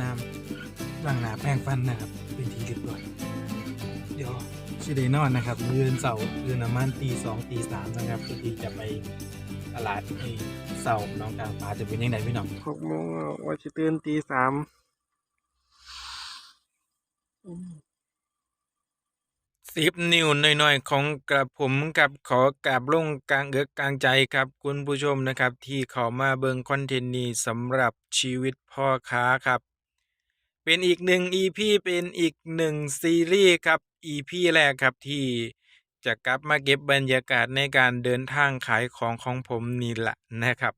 น้ำล้างหน้าแปรงฟันนะครับ เป็นทีเรียบร้อย เดี๋ยวชิไดนอนนะครับเรือนเสาร์เรือนประมาณตีสองตีสามนะครับเพื่อที่จะไปตลาดไอ้เสาร์น้องกลางป่าจะเป็นยังไงพี่น้องหกโมงว่าจะตื่นตีสามสิบนิ้วหน่อยๆ ของกระผมกับขอกราบลงกลางเอือกกลางใจครับคุณผู้ชมนะครับ ที่เขามาเบิงคอนเทนต์นี้สำหรับชีวิตพ่อค้าครับ เป็นอีกหนึ่ง EP เป็นอีกหนึ่งซีรีส์ครับ EP แรกครับที่จะกลับมาเก็บบรรยากาศในการเดินทางขายของของผมนี่แหละนะครับ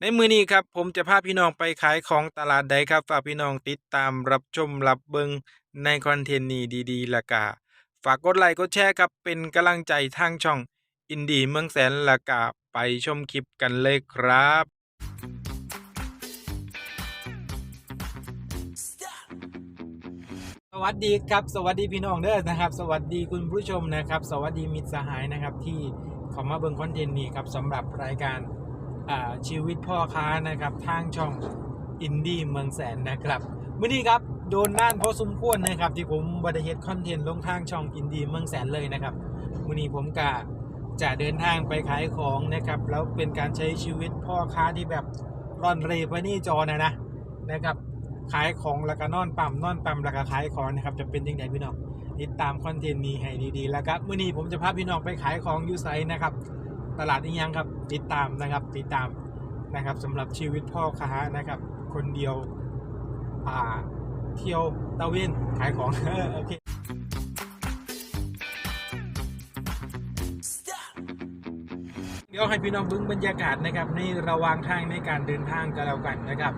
ในมือนี้ครับผมจะพาพี่น้องไปขายของตลาดใดครับฝากพี่น้องติดตามรับชมรับเบิงในคอนเทนต์นี้ดีๆละกาฝากกดไลค์กดแชร์ครับเป็นกำลังใจทางช่อง อินดีเมืองแสนละกาไปชมคลิปกันเลยครับ วัสดีครับ สวัสดีพี่น้องเด้อนะครับ สวัสดีคุณผู้ชมนะครับ สวัสดีมิตรสหายนะครับ ที่เข้ามาเบิ่งคอนเทนต์นี้ครับสำหรับรายการชีวิตพ่อค้านะครับ ทางช่องอินดี้เมืองแสนนะครับมื่อนี้ครับโดนน่านพอสมควรนะครับ ที่ผมบริเฮ็ดคอนเทนต์ลงทางช่องอินดี้เมืองแสนเลยนะครับมื่อนี้ผมกะจะเดินทางไปขายของนะครับ แล้วเป็นการใช้ชีวิตพ่อค้าที่แบบร่อนเรพนี่จอนะนะนะครับ ขายของแล้วก็นอนปั๊มนอนปั๊มแล้วก็ขายของนะครับจะเป็นยังไงพี่น้องติดตามคอนเทนต์นี้ให้ดีๆแล้วครับมื้อนี้ผมจะพาพี่น้องไปขายของยูไซนะครับ ตลาดนี้ยังครับติดตามนะครับติดตามนะครับสำหรับชีวิตพ่อค้านะครับ คนเดียวอ่าเที่ยวตะเวนขายของโอเคเดี๋ยวให้พี่น้องบึ้งบรรยากาศนะครับในระหว่างทางในการเดินทางกันแล้วกันนะครับ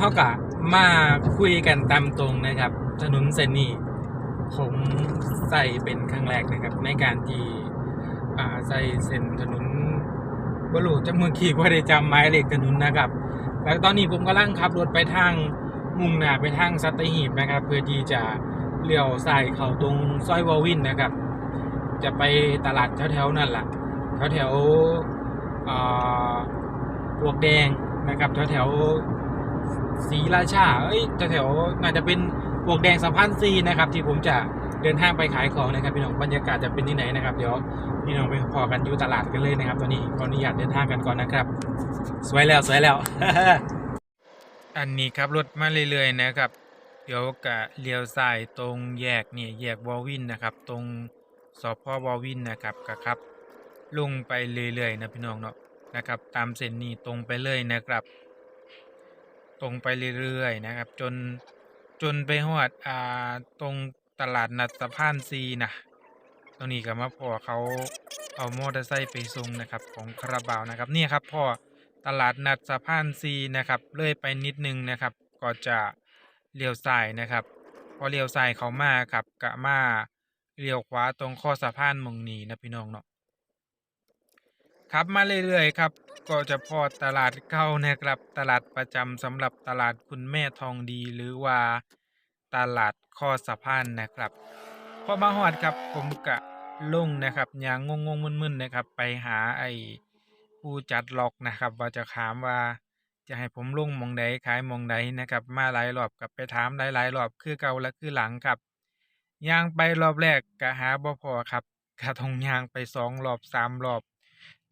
เท่ากับมาคุยกันตามตรงนะครับ ถนนเส้นนี้ผมใส่เป็นครั้งแรกนะครับ ในการที่ใส่เส้นถนนบรูจะเมือขี่ว่าได้จำหมายเลขถนนนะครับ แล้วตอนนี้ผมกำลังขับรถไปทางมุ่งหน้าไปทางสัตหีบนะครับ เพื่อที่จะเลี้ยวซ้ายเข้าตรงซอยวอวินนะครับ จะไปตลาดแถวๆนั่นแหละแถวๆอ่าปวกแดงนะครับแถวๆ ศรีราชา เอ้ยแถวๆน่าจะเป็นบวกแดงสะพานซีนะครับ ที่ผมจะเดินทางไปขายของนะครับพี่น้องบรรยากาศจะเป็นที่ไหนนะครับเดี๋ยวพี่น้องไปพอกันอยู่ตลาดกันเลยนะครับตอนนี้ขออนุญาตเดินทางกันก่อนนะครับ สวยแล้วสวยแล้ว อันนี้ครับรถมาเรื่อยๆนะครับ เดี๋ยวกะเลี้ยวซ้ายตรงแยกนี่แยกวอลวินนะครับ ตรงสพวอลวินนะครับกะครับ ลงไปเรื่อยๆนะพี่น้องเนาะนะครับ ตามเส้นนี้ตรงไปเลยนะครับ ตรงไปเรื่อยๆนะครับ จนจนไปฮอดอ่าตรงตลาดนัดสะพานซีนะตรงนี้ก็มาพ่อเขาเอามอเตอร์ไซค์ไปส่งนะครับของคาราบาวนะครับนี่ครับพ่อตลาดนัดสะพานซีนะครับเลื่อยไปนิดนึงนะครับ ก็จะเลี้ยวซ้ายนะครับ พอเลี้ยวซ้ายเขามาครับกะมาเลี้ยวขวาตรงข้อสะพานมงนีนะพี่น้องเนาะครับมาเรื่อยๆครับ ก็จะพอตลาดเก่านะครับ ตลาดประจำสำหรับตลาดคุณแม่ทองดีหรือว่าตลาดข้อสะพานนะครับพอมาฮอดครับผมกะลงนะครับยางงงๆมึนๆนะครับ ไปหาไอ้ผู้จัดล็อกนะครับ ว่าจะถามว่าจะให้ผมลงมองใดขายมองใดนะครับ มาหลายรอบกับไปถามหลายๆรอบคือเก่าและคือหลังครับยางไปรอบแรกกะหาบ่พอครับกะทงยางไปสองรอบสามรอบ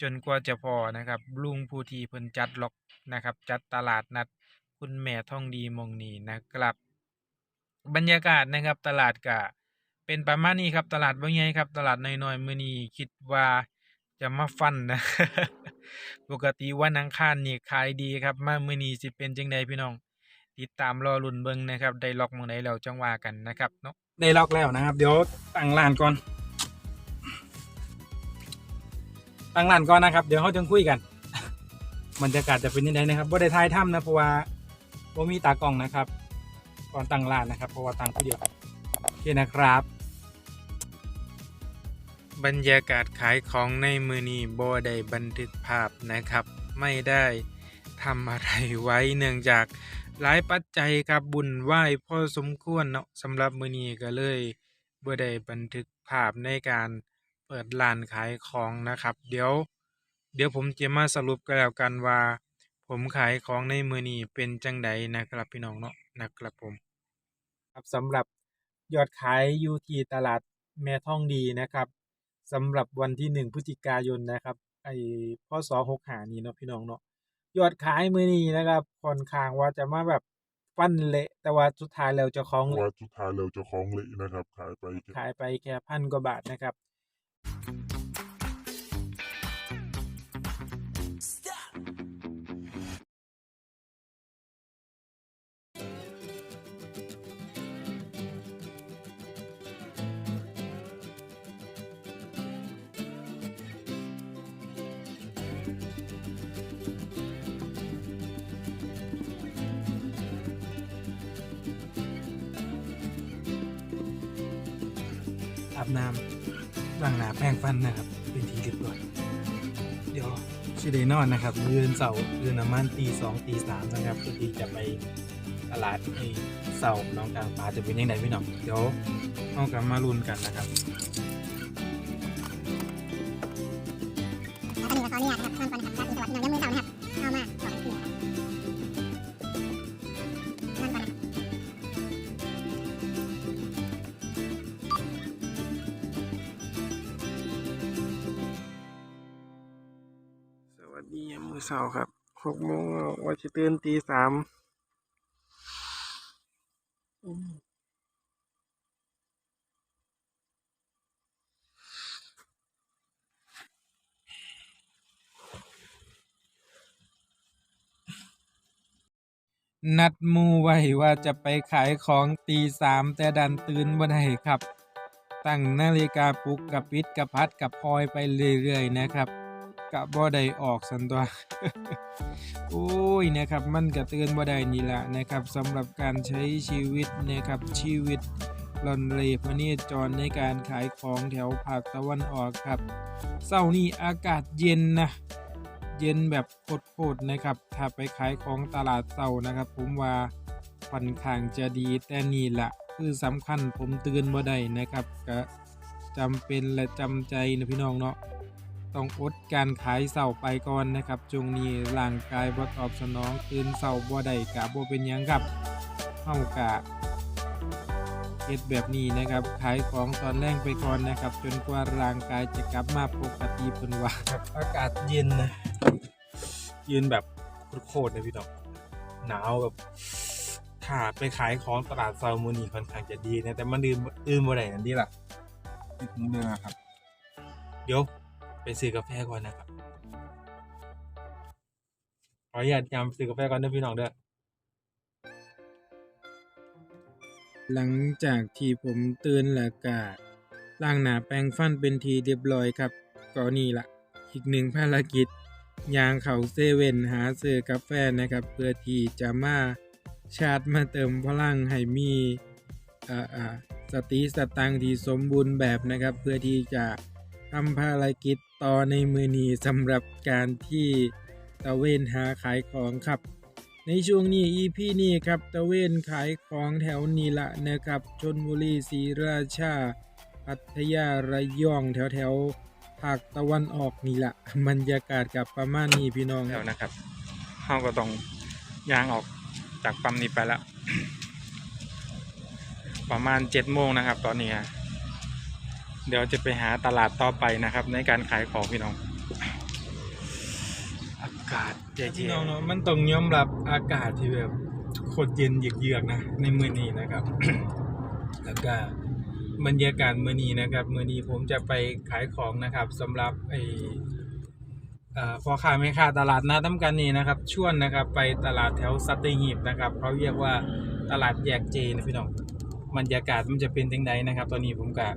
จนกว่าจะพอนะครับลุงผู้ที่เพิ่นจัดล็อกนะครับ จัดตลาดนัดคุณแม่ท่องดีมองนีนะครับ บรรยากาศนะครับตลาดกะเป็นประมาณนี้ครับตลาดบ่ใหญ่ครับตลาดน้อยๆมื้อนี้คิดว่าจะมาฟันนะปกติวันอังคารนี่ขายดีครับ มามื้อนี้สิเป็นจังไดพี่น้อง ติดตามรอลุ้นเบิ่งนะครับ ได้ล็อกมื้อใดแล้วจังว่ากันนะครับเนาะได้ล็อกแล้วนะครับ เดี๋ยวตั้งร้านก่อน ตั้งร้านก่อนนะครับ เดี๋ยวเขาจะคุยกันบรรยากาศจะเป็นยังไงนะครับบ่ได้ทายถ้ำนะเพราะว่าว่มีตากล้องนะครับ ก่อนตั้งร้านนะครับเพราะว่าตั้งผู้เดียวครับโอเคนะครับ บรรยากาศขายของในมือนี้โบได้บันทึกภาพนะครับ ไม่ได้ทำอะไรไว้เนื่องจากหลายปัจจัยครับบุญไหว้พอสมควรเนาะสำหรับมือนี้ก็เลยบ่ได้บันทึกภาพในการ เปิดร้านขายของนะครับ เดี๋ยว เดี๋ยวผมจะมาสรุปกันแล้วกันว่า ผมขายของในมือนี้เป็นจังใดนะครับพี่น้องเนาะนะครับผม ครับสำหรับยอดขายอยู่ที่ตลาดแม่ท่องดีนะครับสำหรับวันที่หนึ่งพฤศจิกายนนะครับไอ้พศหกหานี้เนาะพี่น้องเนาะยอดขายมือนี้นะครับค่อนข้างว่าจะมาแบบฟันเละ แต่ว่าสุดท้ายแล้วเจ้าของว่าสุดท้ายเราจะคล้องเละนะครับ ขายไปแค่ขายไปแค่พันกว่าบาทนะครับ อาบน้ำ ล้างหน้าแปรงฟันนะครับ เป็นทีเรียบร้อยเดี๋ยวชิเดนอนนะครับเรือนเสาเรือนน้ำมันตีสองตีสามนะครับพอที่จะไปตลาดไอ้เสาน้องกลางปลาจะเป็นยังไงพี่น้องเดี๋ยวน้องกลับมาลุ้นกันนะครับแล้วตอนนี้เราขออนุญาตนะครับนอนก่อน เสาร์ครับหกโมงว่าจะตื่นตีสามนัดมูไว้ว่าจะไปขายของตีสามแต่ดันตื่นบ่ได้ครับ ตั้งนาฬิกาปลุกกับปิดกับพัดกับพลอยไปเรื่อยๆนะครับ กะบ่ได้ออกสันตัวโอ้ยนะครับมันกระเตือนบ่ได้นี่แหละนะครับสำหรับการใช้ชีวิตนะครับชีวิตลอนเลพเนจรในการขายของแถวภาคตะวันออกครับเศร้านี้อากาศเย็นนะเย็นแบบโคตรๆนะครับ ถ้าไปขายของตลาดเศร้านะครับ ผมว่าค่อนข้างจะดีแต่นี่แหละคือสำคัญผมเตือนบ่ได้นะครับก็จำเป็นและจำใจนะพี่น้องเนาะ ต้องอดการขายเสาไปก่อนนะครับจงนี้ร่างกายบ่ตอบสนองตื่นเสาบ่ได้กะบ่เป็นหยังครับเฮากะเฮ็ดแบบนี้นะครับขายของตอนแรกไปก่อนนะครับ จนกว่าร่างกายจะกลับมาปกติเพิ่นว่าครับอากาศเย็นนะเย็นแบบโคตรๆเลยพี่น้องหนาวแบบถ้าไปขายของตลาดเซามูนี่ค่อนข้างจะดีนะแต่มันดื่มอื่นบ่ได้นั่นดีล่ะนิดนึงนะครับ เดี๋ยวไป ซื้อกาแฟก่อนนะครับขออนุญาตยามซื้อกาแฟก่อนเด้อพี่น้องเด้อหลังจากที่ผมตื่นแล้วก็ล้างหน้าแปรงฟันเป็นทีเรียบร้อยครับก็นี่ละอีกหนึ่งภารกิจยางเขาเซเว่นหาซื้อกาแฟนะครับ เพื่อที่จะมาชาร์จมาเติมพลังให้มีอ่าสติสตังที่สมบูรณ์แบบนะครับ เพื่อที่จะทำภารกิจ ต่อในมือนี้สำหรับการที่ตะเวนหาขายของครับ ในช่วงนี้ EP นี้ครับตะเวนขายของแถวนี้ละนะครับชนบุรีศรีราชา พัทยาระยองแถวแถวภาคตะวันออกนี่ละบรรยากาศกับประมาณนี้พี่น้องแล้วนะครับเฮาก็ต้องยางออกจากปั๊มนี้ไปแล้วประมาณ7โมงนะครับ ตอนนี้ เดี๋ยวจะไปหาตลาดต่อไปนะครับ ในการขายของพี่น้อง อากาศเย็นพี่น้องเนาะมันต้องยอมรับอากาศที่แบบโคตรเย็นเยือกๆนะ ในมือนี้นะครับ แล้วก็บรรยากาศมือนี้นะครับ มือนี้ผมจะไปขายของนะครับสำหรับไออ่อพ่อค้าแม่ค้าตลาดนัดน้ำกันนี่นะครับ ชวนนะครับ ไปตลาดแถวสัตหีบนะครับเขาเรียกว่าตลาดแยกเจนะพี่น้องบรรยากาศมันจะเป็นยังไงนะครับ ตอนนี้ผมกับ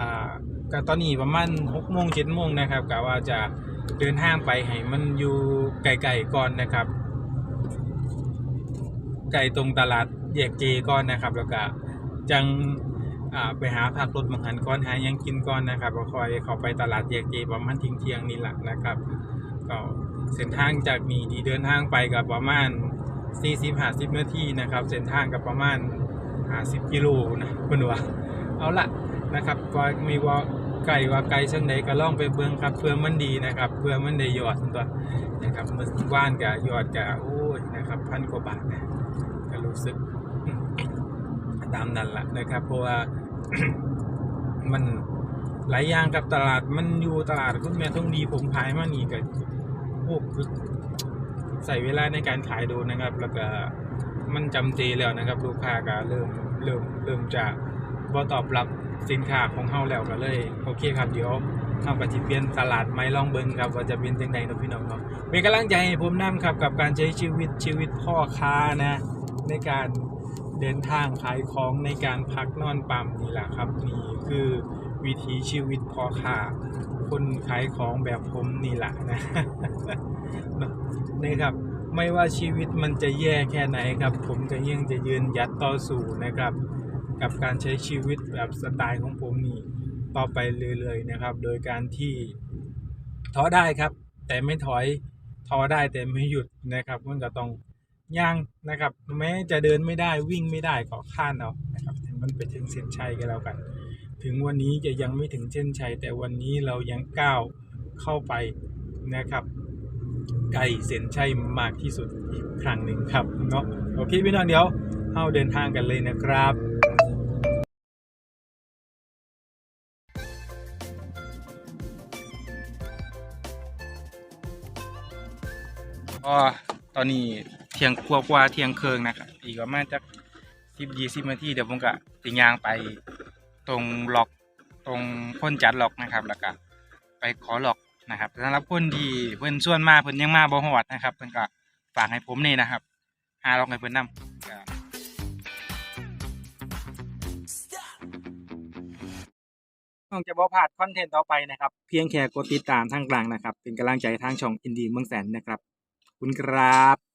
อ่าก็ตอนนี้ประมาณหกโมงเจ็ดโมงนะครับกะว่าจะเดินห้างไปให้มันอยู่ไกลๆก่อนนะครับ ไก่ตรงตลาดแยกเจก่อนนะครับ แล้วก็จังไปหาพักรถมังหันก่อนหายังกินก่อนนะครับแล้วค่อยเข้าไปตลาดแยกเจประมาณทิ้งเที่ยงนี่แหละนะครับ ก็เส้นทางจากนี่ที่เดินทางไปกับประมาณ40-50นาทีนะครับ เส้นทางกับประมาณ50กิโลนะเพิ่นว่าเอาละ นะครับก็มีว่าไก่ว่าไก่เชิงใดก็ล่องไปเบิ่งครับเพื่อมันดีนะครับเพื่อมันได้ยอดตัวนะครับเมื่อว่านกับยอดกับโอ้ยนะครับพันกว่าบาทนะก็รู้สึกตามนั้นละนะครับ เพราะว่ามันหลายอย่างกับตลาดมันอยู่ตลาดคุณแม่ต้องดีผมขายมานี่ก็โอ้คือใส่เวลาในการขายดูนะครับ แล้วก็มันจำเจแล้วนะครับ ลูกค้าก็เริ่มเริ่มเริ่มจะบ่ตอบรับ สินค้าของเฮาแล้วก็เลยโอเคครับเดี๋ยวเฮาก็สิเปลี่ยนตลาดใหม่ลองเบิ่งครับว่าจะเป็นจังไดเนาะพี่น้องเนาะเป็นกำลังใจให้ผมนํครับกับการใช้ชีวิตชีวิตพ่อค้านะ ในการเดินทางขายของในการพักนอนปั๊มนี่แหละครับนี่คือวิถีชีวิตพ่อค้าคนขายของแบบผมนี่แหละนะเนอะนี่ครับไม่ว่าชีวิตมันจะแย่แค่ไหนครับ ผมก็ยังจะยืนยัดต่อสู้นะครับ กับการใช้ชีวิตแบบสไตล์ของผมนี่ต่อไปเรื่อยๆนะครับ โดยการที่ท้อได้ครับ แต่ไม่ถอยท้อได้แต่ไม่หยุดนะครับมันก็ต้องย่างนะครับแม้จะเดินไม่ได้วิ่งไม่ได้ก็ข้านเอานะครับมันไปถึงเส้นชัยกันแล้วกัน ถึงวันนี้จะยังไม่ถึงเส้นชัย แต่วันนี้เรายังก้าวเข้าไปนะครับไกลเส้นชัยมากที่สุดอีกครั้งหนึ่งครับเนาะโอเคพี่น้องเดี๋ยวเข้าเดินทางกันเลยนะครับ ก็ตอนนี้เที่ยงกว่ากว่าเที่ยงเคืองนะครับอีกประมาณจักสิบยี่สิบนาทีเดี๋ยวผมก็ติยางไปตรงล็อกตรงพ้นจัดล็อกนะครับ แล้วก็ไปขอล็อกนะครับสำหรับคนที่เพิ่นส่วนมาเพิ่นยังมาบ่ฮอดนะครับเพิ่นก็ฝากให้ผมนี่นะครับหาล็อกให้เพิ่นนำก็น้องจะบ่พลาดคอนเทนต์ต่อไปนะครับ เพียงแค่กดติดตามทางกลางนะครับ เป็นกำลังใจทางช่องอินดีเมืองแสนนะครับ คุณครับ